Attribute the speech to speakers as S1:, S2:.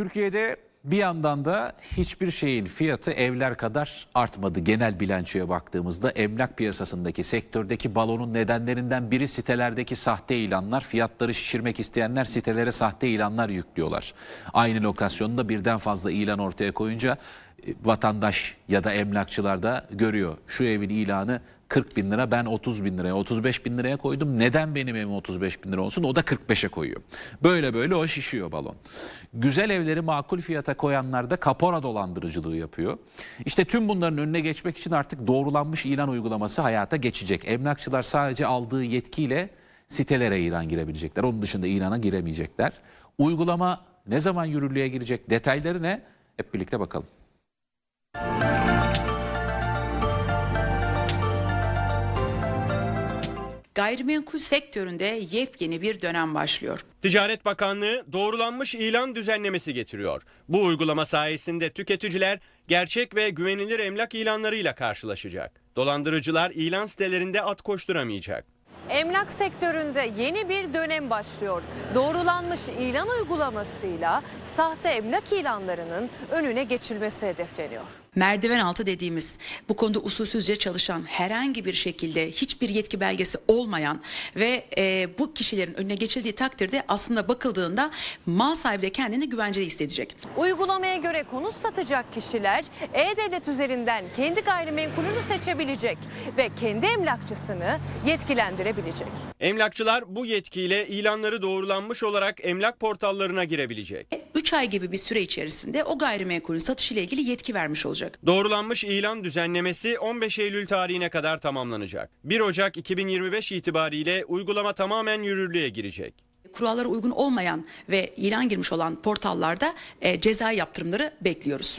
S1: Türkiye'de bir yandan da hiçbir şeyin fiyatı evler kadar artmadı. Genel bilançoya baktığımızda emlak piyasasındaki sektördeki balonun nedenlerinden biri sitelerdeki sahte ilanlar. Fiyatları şişirmek isteyenler sitelere sahte ilanlar yüklüyorlar. Aynı lokasyonda birden fazla ilan ortaya koyunca vatandaş ya da emlakçılar da görüyor. Şu evin ilanı 40 bin lira ben 30 bin liraya 35 bin liraya koydum. Neden benim evim 35 bin lira olsun o da 45'e koyuyor. Böyle böyle o şişiyor balon. Güzel evleri makul fiyata koyanlar da kapora dolandırıcılığı yapıyor. İşte tüm bunların önüne geçmek için artık doğrulanmış ilan uygulaması hayata geçecek. Emlakçılar sadece aldığı yetkiyle sitelere ilan girebilecekler. Onun dışında ilana giremeyecekler. Uygulama ne zaman yürürlüğe girecek detayları ne? Hep birlikte bakalım.
S2: Gayrimenkul sektöründe yepyeni bir dönem başlıyor.
S3: Ticaret Bakanlığı doğrulanmış ilan düzenlemesi getiriyor. Bu uygulama sayesinde tüketiciler gerçek ve güvenilir emlak ilanlarıyla karşılaşacak. Dolandırıcılar ilan sitelerinde at koşturamayacak.
S4: Emlak sektöründe yeni bir dönem başlıyor. Doğrulanmış ilan uygulamasıyla sahte emlak ilanlarının önüne geçilmesi hedefleniyor.
S2: Merdiven altı dediğimiz bu konuda usulsüzce çalışan herhangi bir şekilde hiçbir yetki belgesi olmayan ve e, bu kişilerin önüne geçildiği takdirde aslında bakıldığında mal sahibi de kendini güvenceli hissedecek.
S4: Uygulamaya göre konut satacak kişiler E-Devlet üzerinden kendi gayrimenkulünü seçebilecek ve kendi emlakçısını yetkilendirebilecek.
S3: Emlakçılar bu yetkiyle ilanları doğrulanmış olarak emlak portallarına girebilecek.
S2: 3 ay gibi bir süre içerisinde o gayrimenkulün satışıyla ilgili yetki vermiş olacak.
S3: Doğrulanmış ilan düzenlemesi 15 Eylül tarihine kadar tamamlanacak. 1 Ocak 2025 itibariyle uygulama tamamen yürürlüğe girecek.
S2: Kurallara uygun olmayan ve ilan girmiş olan portallarda e, ceza yaptırımları bekliyoruz.